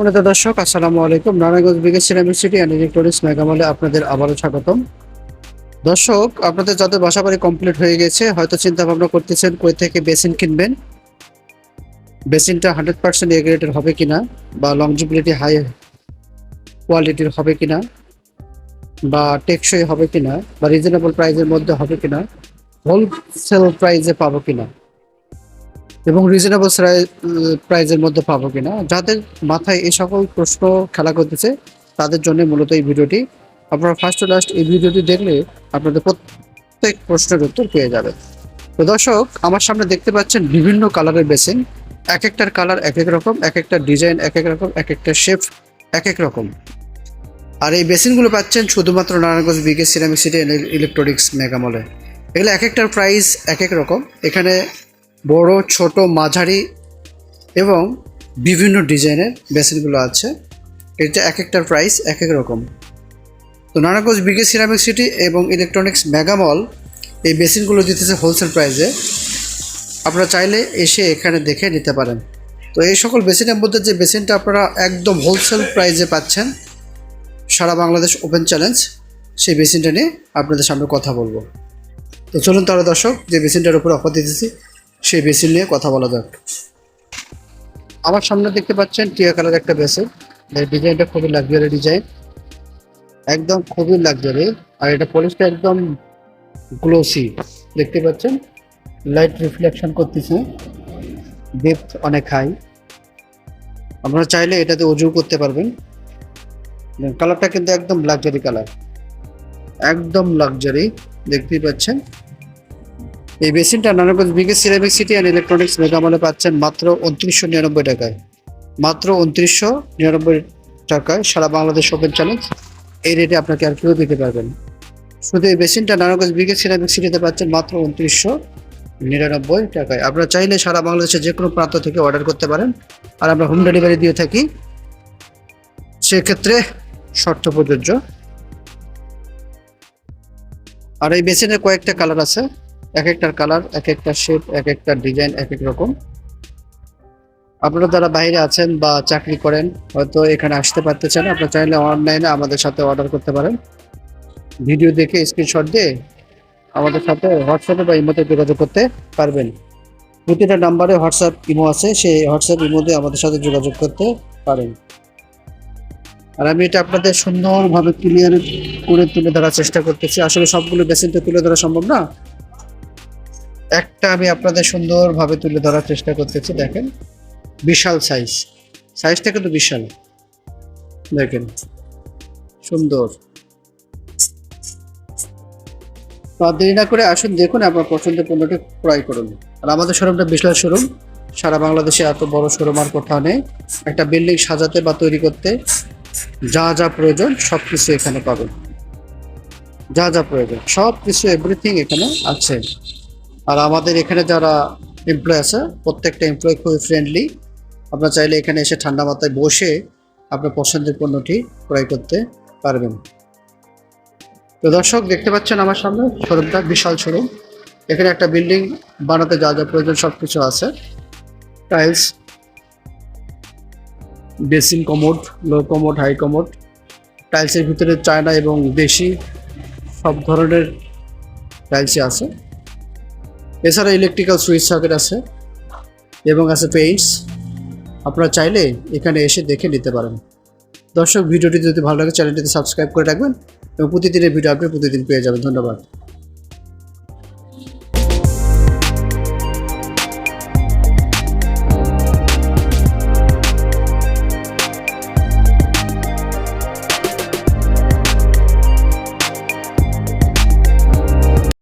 সম্মানিত দর্শক, আসসালামু আলাইকুম। নারায়ণগঞ্জ বিগেস সিটি অ্যান্ড ইলেকট্রনিক্স মেগামলে আপনাদের আবারও স্বাগতম। দর্শক, আপনাদের যাদের বাসা বাড়ি কমপ্লিট হয়ে গেছে, হয়তো চিন্তা ভাবনা করতেছেন কই থেকে বেসিন কিনবেন। বেসিনটা হান্ড্রেড পার্সেন্ট এ গ্রেডের হবে কিনা, বা লংজিবিলিটি হাই কোয়ালিটির হবে কিনা, বা টেকসই হবে কিনা, বা রিজনেবল প্রাইসের মধ্যে হবে কিনা হোলসেল প্রাইসে পাবো কিনা। এবং রিজনেবল প্রাইজের মধ্যে পাবো কিনা। যাদের মাথায় এই সকল প্রশ্ন খেলা করতেছে, তাদের জন্য মূলত এই ভিডিওটি। আপনারা ফার্স্ট টু লাস্ট এই ভিডিওটি দেখলে আপনাদের প্রত্যেক প্রশ্নের উত্তর পেয়ে যাবে তো দর্শক, আমার সামনে দেখতে পাচ্ছেন বিভিন্ন কালারের বেসিন। এক একটার কালার এক এক রকম এক একটা ডিজাইন এক এক রকম এক একটা শেপ এক এক রকম। আর এই বেসিনগুলো পাচ্ছেন শুধুমাত্র Narayanganj BK ceramic city electronics মেগামলে এগুলো এক একটার প্রাইস এক এক রকম। এখানে বড়, ছোট, মাঝারি এবং বিভিন্ন ডিজাইনের বেসিনগুলো আছে। এটা এক একটার প্রাইস এক এক রকম। তো নারায়ণগঞ্জ বিগে সিরামিক সিটি এবং ইলেকট্রনিক্স মেগামল এই বেসিনগুলো দিতেছে হোলসেল প্রাইসে আপনারা চাইলে এসে এখানে দেখে নিতে পারেন। তো এই সকল বেসিনের মধ্যে যে বেসিনটা আপনারা একদম হোলসেল প্রাইসে পাচ্ছেন, সারা বাংলাদেশ ওপেন চ্যালেঞ্জ সেই বেসিনটা নিয়ে আপনাদের সামনে কথা বলব। তো চলুন তাহলে দর্শক, যে বেসিনটার উপর অফার দিতেছি সেই বেসিন নিয়ে কথা বলা যাক। আমার সামনে দেখতে পাচ্ছেন টিয়া কালার একটা এই ডিজাইনটা খুবই লাক্সারি ডিজাইন। একদম খুবই লাক্সারি আর এটা পলিশটা একদম গ্লোসি দেখতে পাচ্ছেন? লাইট রিফ্লেকশন করতেছে। ডেপথ অনেক হাই আপনারা চাইলে এটাতে অজু করতে পারবেন। কালারটা কিন্তু একদম লাক্সারি কালার। একদম লাক্সারি দেখতেই পাচ্ছেন? এই বেসিনটা Narayanganj BK ceramic city and electronics মেগামলে পাচ্ছেন মাত্র উনত্রিশশো নিরানব্বই টাকায়। মাত্র উনত্রিশশো নিরানব্বই টাকায় সারা বাংলাদেশ ওপেন চ্যালেঞ্জ এই রেটে আপনাকে আর কেউ দিতে পারবেন? শুধু এই বেসিনটা নারায়ণগঞ্জ বিগে সিরামিক সিটিতে পাচ্ছেন মাত্র উনত্রিশশো নিরানব্বই টাকায়। আপনারা চাইলে সারা বাংলাদেশের যে কোনো প্রান্ত থেকে অর্ডার করতে পারেন। আর আমরা হোম ডেলিভারি দিয়ে থাকি। সেক্ষেত্রে শর্ত প্রযোজ্য। আর এই বেসিনের কয়েকটা কালার আছে। এক একটার কালার এক একটা শেপ এক একটা ডিজাইন এক এক রকম। আপনারা যারা বাইরে আছেন বা চাকরি করেন, হয়তো এখানে আসতে পারতেছেন, আপনারা চাইলে অনলাইনে আমাদের সাথে অর্ডার করতে পারেন। ভিডিও দেখে স্ক্রিনশট দিয়ে আমাদের সাথে হোয়াটসঅ্যাপে বা ইমোতে যোগাযোগ করতে পারবেন। প্রতিটা নাম্বারে হোয়াটসঅ্যাপ ইমো আছে, সেই হোয়াটসঅ্যাপ ইমোতে আমাদের সাথে যোগাযোগ করতে পারেন। আর আমি এটা আপনাদের সুন্দরভাবে ক্লিয়ার করে তুলে ধরার চেষ্টা করতেছি। আসলে সবগুলো বেসিন তো তুলে ধরা সম্ভব না। একটা আমি আপনাদের সুন্দরভাবে তুলে ধরার চেষ্টা করতেছি, দেখেন। বিশাল সাইজ সাইজটা কিন্তু বিশাল। দেখেন। সুন্দর। দেরি না করে আসুন, দেখুন আপনার পছন্দের পণ্যটি ক্রয় করুন। আর আমাদের শোরুমটা বিশাল শোরুম। সারা বাংলাদেশে এত বড় শোরুম আর কোথাও নেই। একটা বিল্ডিং সাজাতে বা তৈরি করতে যা যা প্রয়োজন সব কিছু এখানে পাবেন। যা যা প্রয়োজন সব কিছু এভরিথিং এখানে আছে। আর আমাদের এখানে যারা এমপ্লয় আছে, প্রত্যেকটা এমপ্লয় খুবই ফ্রেন্ডলি আপনারা চাইলে এখানে এসে ঠান্ডা মাথায় বসে আপনার পছন্দের পণ্যটি ক্রয় করতে পারবেন। তো দর্শক, দেখতে পাচ্ছেন আমার সামনে শোরুমটা, বিশাল শোরুম। এখানে একটা বিল্ডিং বানাতে যা যা প্রয়োজন সব কিছু আছে। Tiles, basin commode, low commode, high commode. টাইলসের ভিতরে চায়না এবং দেশি সব ধরনের টাইলসই আছে। এছাড়া ইলেকট্রিক্যাল সুইচ সকেট আছে এবং আছে পেইন্টস আপনারা চাইলে এখানে এসে দেখে নিতে পারেন। দর্শক, ভিডিওটি যদি ভালো লাগে চ্যানেলটিতে সাবস্ক্রাইব করে রাখবেন এবং প্রতিদিনের ভিডিও আপনি প্রতিদিন পেয়ে যাবেন। ধন্যবাদ।